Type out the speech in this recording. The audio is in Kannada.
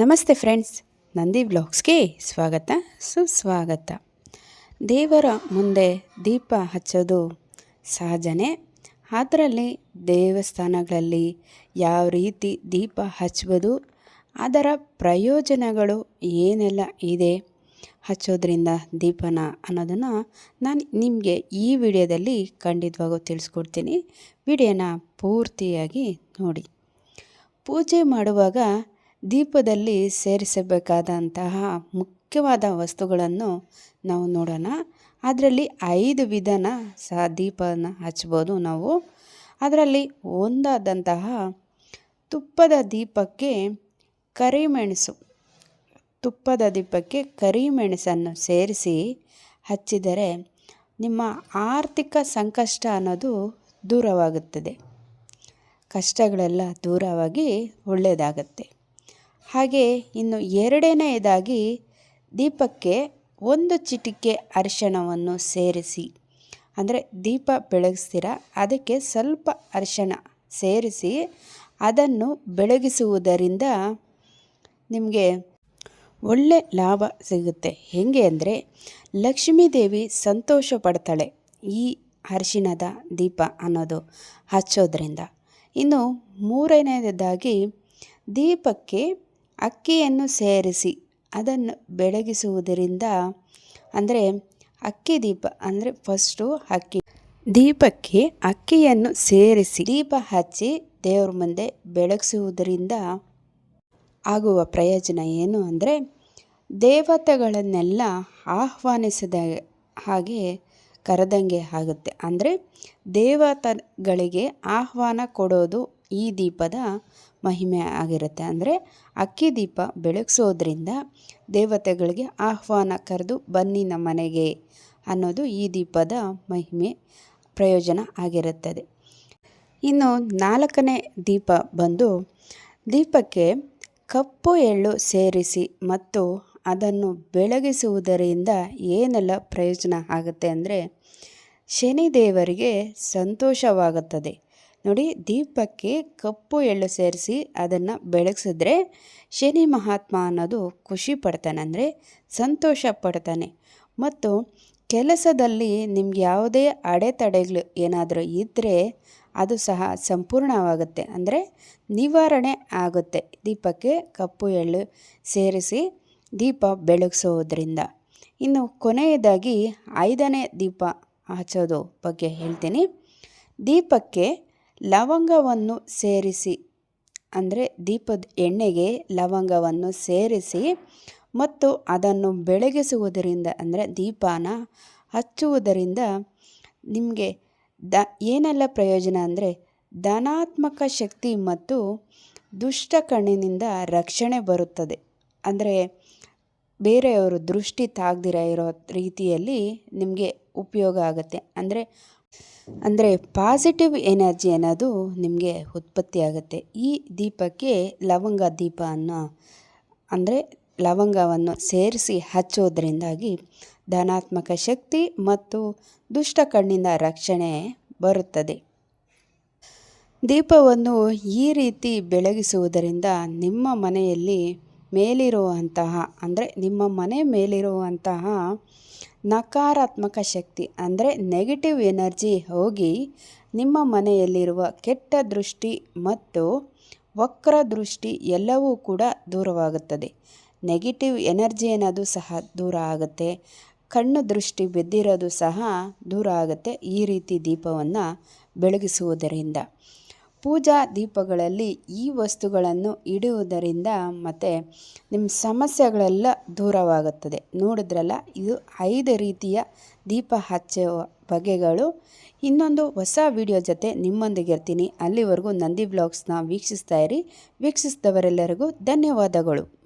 ನಮಸ್ತೆ ಫ್ರೆಂಡ್ಸ್, ನಂದಿ ಬ್ಲಾಗ್ಸ್ಗೆ ಸ್ವಾಗತ, ಸುಸ್ವಾಗತ. ದೇವರ ಮುಂದೆ ದೀಪ ಹಚ್ಚೋದು ಸಹಜನೇ. ಅದರಲ್ಲಿ ದೇವಸ್ಥಾನಗಳಲ್ಲಿ ಯಾವ ರೀತಿ ದೀಪ ಹಚ್ಚುವುದು ಅದರ ಪ್ರಯೋಜನಗಳು ಏನೆಲ್ಲ ಇದೆ, ಹಚ್ಚೋದ್ರಿಂದ ದೀಪನ ಅನ್ನೋದನ್ನು ನಾನು ನಿಮಗೆ ಈ ವಿಡಿಯೋದಲ್ಲಿ ಖಂಡಿತವಾಗೂ ತಿಳಿಸ್ಕೊಡ್ತೀನಿ. ವಿಡಿಯೋನ ಪೂರ್ತಿಯಾಗಿ ನೋಡಿ. ಪೂಜೆ ಮಾಡುವಾಗ ದೀಪದಲ್ಲಿ ಸೇರಿಸಬೇಕಾದಂತಹ ಮುಖ್ಯವಾದ ವಸ್ತುಗಳನ್ನು ನಾವು ನೋಡೋಣ. ಅದರಲ್ಲಿ ಐದು ವಿಧನ ಸಹ ದೀಪನ ಹಚ್ಬೋದು ನಾವು. ಅದರಲ್ಲಿ ಒಂದಾದಂತಹ ತುಪ್ಪದ ದೀಪಕ್ಕೆ ಕರಿಮೆಣಸು, ತುಪ್ಪದ ದೀಪಕ್ಕೆ ಕರಿಮೆಣಸನ್ನು ಸೇರಿಸಿ ಹಚ್ಚಿದರೆ ನಿಮ್ಮ ಆರ್ಥಿಕ ಸಂಕಷ್ಟ ಅನ್ನೋದು ದೂರವಾಗುತ್ತದೆ. ಕಷ್ಟಗಳೆಲ್ಲ ದೂರವಾಗಿ ಒಳ್ಳೆಯದಾಗತ್ತೆ. ಹಾಗೆ ಇನ್ನು ಎರಡನೆಯದಾಗಿ ದೀಪಕ್ಕೆ ಒಂದು ಚಿಟಿಕೆ ಅರಿಶಿಣವನ್ನು ಸೇರಿಸಿ. ಅಂದರೆ ದೀಪ ಬೆಳಗಿಸ್ತೀರ, ಅದಕ್ಕೆ ಸ್ವಲ್ಪ ಅರಿಶಿಣ ಸೇರಿಸಿ ಅದನ್ನು ಬೆಳಗಿಸುವುದರಿಂದ ನಿಮಗೆ ಒಳ್ಳೆ ಲಾಭ ಸಿಗುತ್ತೆ. ಹೇಗೆ ಅಂದರೆ ಲಕ್ಷ್ಮೀದೇವಿ ಸಂತೋಷ ಪಡ್ತಾಳೆ ಈ ಅರಿಶಿಣದ ದೀಪ ಅನ್ನೋದು ಹಚ್ಚೋದ್ರಿಂದ. ಇನ್ನು ಮೂರನೇದಾಗಿ ದೀಪಕ್ಕೆ ಅಕ್ಕಿಯನ್ನು ಸೇರಿಸಿ ಅದನ್ನು ಬೆಳಗಿಸುವುದರಿಂದ, ಅಂದರೆ ಅಕ್ಕಿ ದೀಪ, ಅಂದರೆ ಫಸ್ಟು ಅಕ್ಕಿ ದೀಪಕ್ಕೆ ಅಕ್ಕಿಯನ್ನು ಸೇರಿಸಿ ದೀಪ ಹಚ್ಚಿ ದೇವ್ರ ಮುಂದೆ ಬೆಳಗಿಸುವುದರಿಂದ ಆಗುವ ಪ್ರಯೋಜನ ಏನು ಅಂದರೆ, ದೇವತೆಗಳನ್ನೆಲ್ಲ ಆಹ್ವಾನಿಸಿದ ಹಾಗೆ ಕರೆದಂಗೆ ಆಗುತ್ತೆ. ಅಂದರೆ ದೇವತೆಗಳಿಗೆ ಆಹ್ವಾನ ಕೊಡೋದು ಈ ದೀಪದ ಮಹಿಮೆ ಆಗಿರುತ್ತೆ. ಅಂದರೆ ಅಕ್ಕಿ ದೀಪ ಬೆಳಗಿಸೋದ್ರಿಂದ ದೇವತೆಗಳಿಗೆ ಆಹ್ವಾನ ಕರೆದು ಬನ್ನಿ ನಮ್ಮ ಮನೆಗೆ ಅನ್ನೋದು ಈ ದೀಪದ ಮಹಿಮೆ, ಪ್ರಯೋಜನ ಆಗಿರುತ್ತದೆ. ಇನ್ನು ನಾಲ್ಕನೇ ದೀಪ ಬಂದು ದೀಪಕ್ಕೆ ಕಪ್ಪು, ಎಳ್ಳು ಸೇರಿಸಿ ಮತ್ತು ಅದನ್ನು ಬೆಳಗಿಸುವುದರಿಂದ ಏನೆಲ್ಲ ಪ್ರಯೋಜನ ಆಗುತ್ತೆ ಅಂದರೆ ಶನಿದೇವರಿಗೆ ಸಂತೋಷವಾಗುತ್ತದೆ. ನೋಡಿ ದೀಪಕ್ಕೆ ಕಪ್ಪು ಎಳ್ಳು ಸೇರಿಸಿ ಅದನ್ನು ಬೆಳಗಿಸಿದ್ರೆ ಶನಿ ಮಹಾತ್ಮ ಅನ್ನೋದು ಖುಷಿ ಪಡ್ತಾನೆ ಅಂದರೆ ಸಂತೋಷ ಪಡ್ತಾನೆ. ಮತ್ತು ಕೆಲಸದಲ್ಲಿ ನಿಮ್ಗೆ ಯಾವುದೇ ಅಡೆತಡೆಗಳು ಏನಾದರೂ ಇದ್ದರೆ ಅದು ಸಹ ಸಂಪೂರ್ಣವಾಗುತ್ತೆ. ಅಂದರೆ ನಿವಾರಣೆ ಆಗುತ್ತೆ. ದೀಪಕ್ಕೆ ಕಪ್ಪು ಎಳ್ಳು ಸೇರಿಸಿ ದೀಪ ಬೆಳಗಿಸೋದ್ರಿಂದ. ಇನ್ನು ಕೊನೆಯದಾಗಿ ಐದನೇ ದೀಪ ಹಚ್ಚೋದು ಬಗ್ಗೆ ಹೇಳ್ತೀನಿ. ದೀಪಕ್ಕೆ ಲವಂಗವನ್ನು ಸೇರಿಸಿ, ಅಂದರೆ ದೀಪದ ಎಣ್ಣೆಗೆ ಲವಂಗವನ್ನು ಸೇರಿಸಿ ಮತ್ತು ಅದನ್ನು ಬೆಳಗಿಸುವುದರಿಂದ, ಅಂದರೆ ದೀಪನ ಹಚ್ಚುವುದರಿಂದ ನಿಮಗೆ ದ, ಏನೆಲ್ಲ ಪ್ರಯೋಜನ ಅಂದರೆ ಧನಾತ್ಮಕ ಶಕ್ತಿ ಮತ್ತು ದುಷ್ಟ ಕಣ್ಣಿನಿಂದ ರಕ್ಷಣೆ ಬರುತ್ತದೆ. ಅಂದರೆ ಬೇರೆಯವರು ದೃಷ್ಟಿ ತಾಗ್ದಿರ ಇರೋ ರೀತಿಯಲ್ಲಿ ನಿಮಗೆ ಉಪಯೋಗ ಆಗುತ್ತೆ. ಅಂದರೆ ಅಂದರೆ ಪಾಸಿಟಿವ್ ಎನರ್ಜಿ ಅನ್ನೋದು ನಿಮಗೆ ಉತ್ಪತ್ತಿಯಾಗುತ್ತೆ ಈ ದೀಪಕ್ಕೆ ಲವಂಗ ದೀಪ ಅನ್ನೋ, ಅಂದರೆ ಲವಂಗವನ್ನು ಸೇರಿಸಿ ಹಚ್ಚೋದ್ರಿಂದಾಗಿ ಧನಾತ್ಮಕ ಶಕ್ತಿ ಮತ್ತು ದುಷ್ಟ ಕಣ್ಣಿನ ರಕ್ಷಣೆ ಬರುತ್ತದೆ. ದೀಪವನ್ನು ಈ ರೀತಿ ಬೆಳಗಿಸುವುದರಿಂದ ನಿಮ್ಮ ಮನೆಯಲ್ಲಿ ಮೇಲಿರುವಂತಹ, ಅಂದರೆ ನಿಮ್ಮ ಮನೆ ಮೇಲಿರುವಂತಹ ನಕಾರಾತ್ಮಕ ಶಕ್ತಿ, ಅಂದರೆ ನೆಗೆಟಿವ್ ಎನರ್ಜಿ ಹೋಗಿ ನಿಮ್ಮ ಮನೆಯಲ್ಲಿರುವ ಕೆಟ್ಟ ದೃಷ್ಟಿ ಮತ್ತು ವಕ್ರ ದೃಷ್ಟಿ ಎಲ್ಲವೂ ಕೂಡ ದೂರವಾಗುತ್ತದೆ. ನೆಗೆಟಿವ್ ಎನರ್ಜಿ ಅನ್ನೋದು ಸಹ ದೂರ ಆಗುತ್ತೆ. ಕಣ್ಣು ದೃಷ್ಟಿ ಬಿದ್ದಿರೋದು ಸಹ ದೂರ ಆಗುತ್ತೆ. ಈ ರೀತಿ ದೀಪವನ್ನು ಬೆಳಗಿಸುವುದರಿಂದ. ಪೂಜಾ ದೀಪಗಳಲ್ಲಿ ಈ ವಸ್ತುಗಳನ್ನು ಇಡುವುದರಿಂದ ಮತ್ತು ನಿಮ್ಮ ಸಮಸ್ಯೆಗಳೆಲ್ಲ ದೂರವಾಗುತ್ತದೆ. ನೋಡಿದ್ರಲ್ಲ, ಇದು ಐದು ರೀತಿಯ ದೀಪ ಹಚ್ಚುವ ಬಗೆಗಳು. ಇನ್ನೊಂದು ಹೊಸ ವಿಡಿಯೋ ಜೊತೆ ನಿಮ್ಮೊಂದಿಗೆ ಇರ್ತೀನಿ. ಅಲ್ಲಿವರೆಗೂ ನಂದಿ ಬ್ಲಾಗ್ಸ್ನ ವೀಕ್ಷಿಸ್ತಾ ಇರಿ. ವೀಕ್ಷಿಸಿದವರೆಲ್ಲರಿಗೂ ಧನ್ಯವಾದಗಳು.